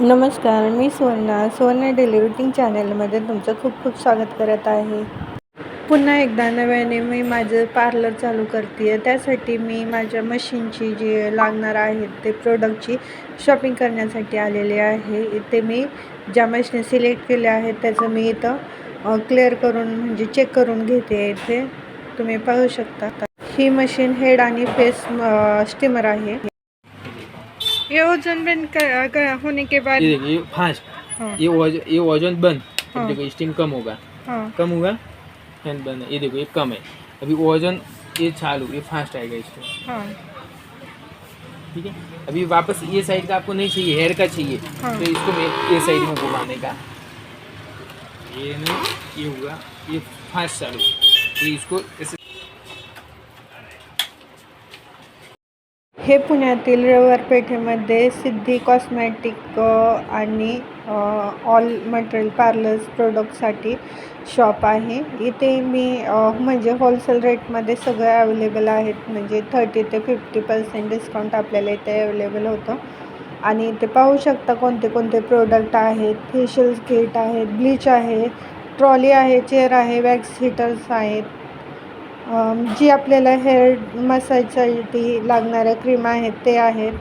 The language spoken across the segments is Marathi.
नमस्कार मी सुवर्णा सुवर्णा डेली रुटीन चॅनलमध्ये तुमचं खूप खूप स्वागत करत आहे. पुन्हा एकदा नव्याने मी माझं पार्लर चालू करते आहे त्यासाठी मी माझ्या मशीनची जी लागणार आहेत ते प्रोडक्टची शॉपिंग करण्यासाठी आलेले आहे. इथे मी ज्या मशीन सिलेक्ट केल्या आहेत त्याचं मी इथं क्लिअर करून म्हणजे चेक करून घेते इथे. तुम्ही पाहू शकता. ही मशीन हेड आणि फेस स्टीमर आहे. ये कर, कर, होने के बाद ये देखिए फास्ट। हाँ। ये ये वज़न बंद। हाँ। देखो स्टीम कम होगा। हाँ। कम हुआ फ़ैन बंद। ये देखो ये कम है। अभी वज़न ये चालू ये फास्ट आएगा इसको हाँ। ठीक है? अभी वापस ये साइड का आपको नहीं चाहिए हेयर का चाहिए। हाँ। तो इसको मैं ये साइड में घुमाने का। ये नहीं ये हुआ ये फास्ट चालू। तो इसको ऐसे हे पुण्यातील रवरपेठेमध्ये सिद्धी कॉस्मॅटिक आणि ऑल मटेरियल पार्लर्स प्रोडक्टसाठी शॉप आहे. इथे मी म्हणजे होलसेल रेटमध्ये सगळं अवेलेबल आहेत. म्हणजे थर्टी ते फिफ्टी पर्सेंट डिस्काउंट आपल्याला इथे अवेलेबल होतं. आणि इथे पाहू शकता कोणते कोणते प्रोडक्ट आहेत. फेशियल किट आहेत ब्लीच आहे ट्रॉली आहे चेअर आहे वॅक्स हिटर्स आहेत. जी आपल्याला हेअर मसाजसाठी लागणाऱ्या क्रीम आहेत ते आहेत.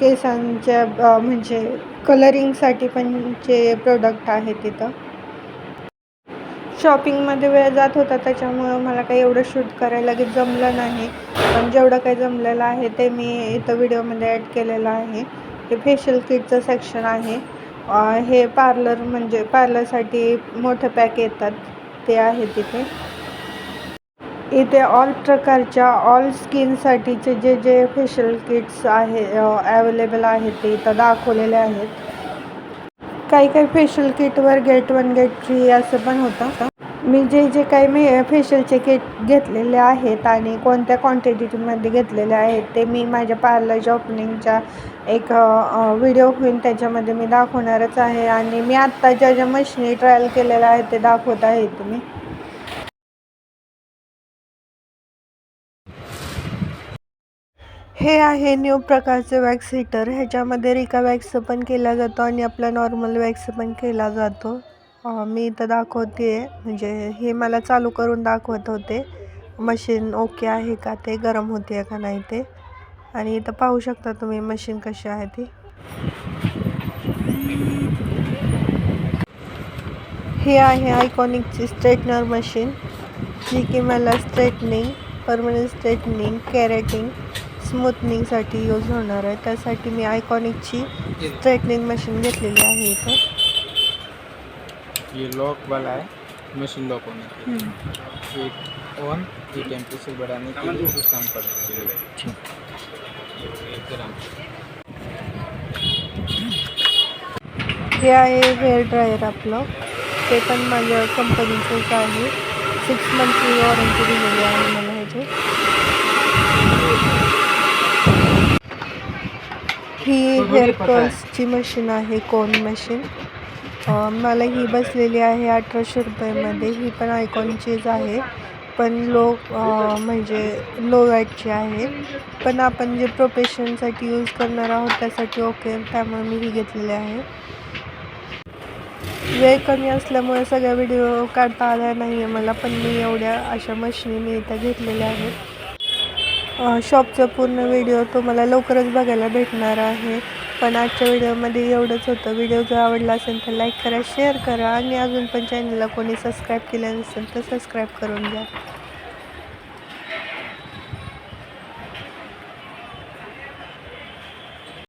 केसांच्या म्हणजे कलरिंगसाठी पण जे प्रोडक्ट आहेत तिथं. शॉपिंगमध्ये वेळ जात होता त्याच्यामुळं मला काही एवढं शूट करायला लगेच जमलं नाही. पण जेवढं काही जमलेलं आहे ते मी इथं व्हिडिओमध्ये ॲड केलेलं आहे. हे फेशियल किटचं सेक्शन आहे. हे पार्लर म्हणजे पार्लरसाठी मोठं पॅक येतात. ते आहे तिथे. इथे ऑल प्रकारच्या ऑल स्किनसाठीचे जे जे फेशियल किट्स आहे अवेलेबल आहेत ते इथं दाखवलेले आहेत. काही काही फेशियल किटवर गेट वन गेट फ्री असं पण होतं. मी जे जे काही मी फेशियलचे किट घेतलेले आहेत आणि कोणत्या क्वांटिटीमध्ये घेतलेले आहेत ते मी माझ्या पार्लरच्या ओपनिंगच्या एक व्हिडिओ होईल त्याच्यामध्ये मी दाखवणारच आहे. आणि मी आत्ता ज्या ज्या मशिनी ट्रायल केलेल्या आहेत ते दाखवत आहे तुम्ही. हे आहे न्यू प्रकारचं वॅक्स हिटर ह्याच्यामध्ये रिका वॅक्स पण केला जातो आणि आपला नॉर्मल वॅक्स पण केला जातो. मी इथं दाखवते आहे म्हणजे हे मला चालू करून दाखवत होते. मशीन ओके आहे का ते गरम होते का नाही ते. आणि इथं पाहू शकता तुम्ही मशीन कशी आहे ती. हे आहे आयकॉनिकची स्ट्रेटनर मशीन जी की मला स्ट्रेटनिंग परमनंट स्ट्रेटनिंग कॅरेटिंग स्मूथनिंगसाठी यूज होणार आहे. त्यासाठी मी आयकॉनिकची स्ट्रेटनिंग मशीन घेतलेली आहे इथं. ये लॉक वाला है मशीन लॉक होने के लिए एक ऑन ये टेम्परेचर बढ़ाने के लिए कुछ काम करने के लिए एक ग्राम हे आहे हेअर ड्रायर आपलं. ते पण माझ्या कंपनीचंच आहे. सिक्स मंथची वॉरंटी दिलेली आहे मला ह्याची. ही हेअर कर्ल्सची मशीन आहे. कोन मशीन मला ही बसलेली आहे अठराशे रुपयामध्ये. ही पण आयकॉनचीच आहे. पण लो म्हणजे लो वॅटची आहे. पण आपण जे प्रोफेशनसाठी यूज करणार आहोत त्यासाठी ओके त्यामुळे मी ही घेतलेली आहे. वेळ कमी असल्यामुळे सगळ्या व्हिडिओ काढता आल्या नाही आहे मला पण मी एवढ्या अशा मशिनी मी इथं घेतलेल्या आहेत. शॉपचा पूर्ण व्हिडिओ तुम्हाला लवकरच बघायला भेटणार आहे. पण आजच्या व्हिडिओमध्ये एवढंच होतं. व्हिडिओ जर आवडला असेल तर लाईक करा शेअर करा आणि अजून पण चॅनलला कोणी सबस्क्राईब केलं नसेल तर सबस्क्राईब करून घ्या.